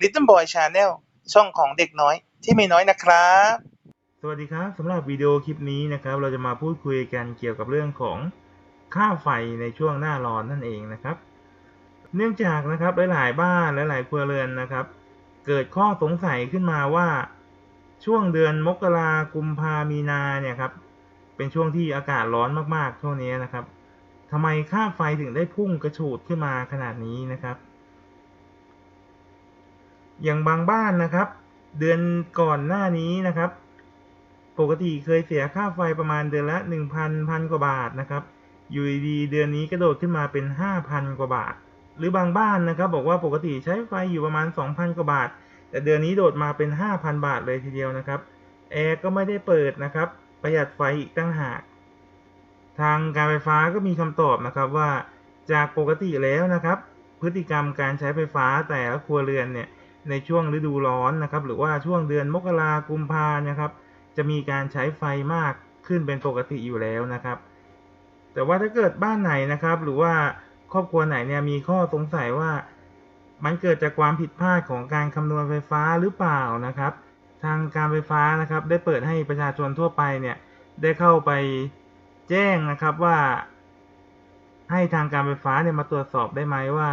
Little Boy Channel ช่องของเด็กน้อยที่ไม่น้อยนะครับ สวัสดีครับสำหรับวิดีโอคลิปนี้นะครับ เราจะมาพูดคุยกันเกี่ยวกับเรื่องของค่าไฟในช่วงหน้าร้อนนั่นเองนะครับ เนื่องจากนะครับหลายๆบ้านและหลายครัวเรือนนะครับ เกิดข้อสงสัยขึ้นมาว่าช่วงเดือนมกรากุมภามีนาเนี่ยครับเป็นช่วงที่อากาศร้อนมากๆช่วงนี้นะครับทำไมค่าไฟถึงได้พุ่งกระฉูดขึ้นมาขนาดนี้นะครับ อย่างบางบ้านนะครับ เดือนก่อนหน้านี้นะครับ ปกติเคยเสียค่าไฟประมาณเดือนละหนึ่งพันพันกว่าบาทนะครับอยู่ดีเดือนนี้กระโดดขึ้นมาเป็นห้าพันกว่าบาท หรือบางบ้านนะครับ บอกว่าปกติใช้ไฟอยู่ประมาณสองพันกว่าบาท แต่เดือนนี้โดดมาเป็นห้าพันบาทเลยทีเดียวนะครับแอร์ก็ไม่ได้เปิดนะครับ ประหยัดไฟอีกตั้งหาก ทางการไฟฟ้าก็มีคำตอบนะครับว่าจากปกติแล้วนะครับ พฤติกรรมการใช้ไฟฟ้าแต่ละครัวเรือนเนี่ย ในช่วงฤดูร้อนนะครับ หรือว่าช่วงเดือนมกรากุมภานะครับ จะมีการใช้ไฟมากขึ้นเป็นปกติอยู่แล้วนะครับ แต่ว่าถ้าเกิดบ้านไหนนะครับ หรือว่าครอบครัวไหนเนี่ยมีข้อสงสัยว่ามันเกิดจากความผิดพลาดของการคำนวณไฟฟ้าหรือเปล่านะครับ ทางการไฟฟ้านะครับได้เปิดให้ประชาชนทั่วไปเนี่ยได้เข้าไปแจ้งนะครับว่า ให้ทางการไฟฟ้าเนี่ยมาตรวจสอบได้ไหมว่า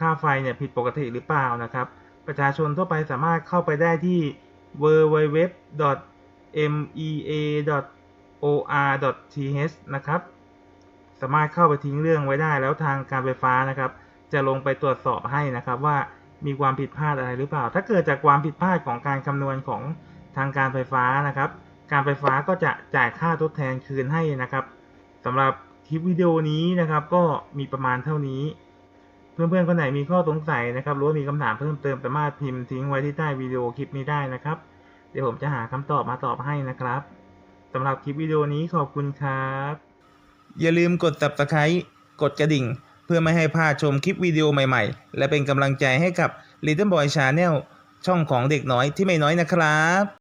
ค่าไฟเนี่ยผิดปกติหรือเปล่านะครับ ประชาชนทั่วไปสามารถเข้าไปได้ที่ www.mea.or.th นะครับ สามารถเข้าไปทิ้งเรื่องไว้ได้แล้วทางการไฟฟ้านะครับ จะลงไปตรวจสอบให้นะครับว่ามีความผิดพลาดอะไรหรือเปล่า ถ้าเกิดจากความผิดพลาดของการคำนวณของทางการไฟฟ้านะครับ การไฟฟ้าก็จะจ่ายค่าทดแทนคืนให้นะครับสำหรับคลิปวิดีโอนี้นะครับ ก็มีประมาณเท่านี้ เพื่อนๆคนไหนมีข้อสงสัยนะครับหรือว่ามีคำถามเพิ่มเติมสามารถพิมพ์ทิ้งไว้ที่ใต้วิดีโอคลิปนี้ได้นะครับ เดี๋ยวผมจะหาคำตอบมาตอบให้นะครับสำหรับคลิปวิดีโอนี้ขอบคุณครับ อย่าลืมกด subscribe กดกระดิ่ง เพื่อไม่ให้พลาดชมคลิปวิดีโอใหม่ๆ และเป็นกำลังใจให้กับ Little Boy Channel ช่องของเด็กน้อยที่ไม่น้อยนะครับ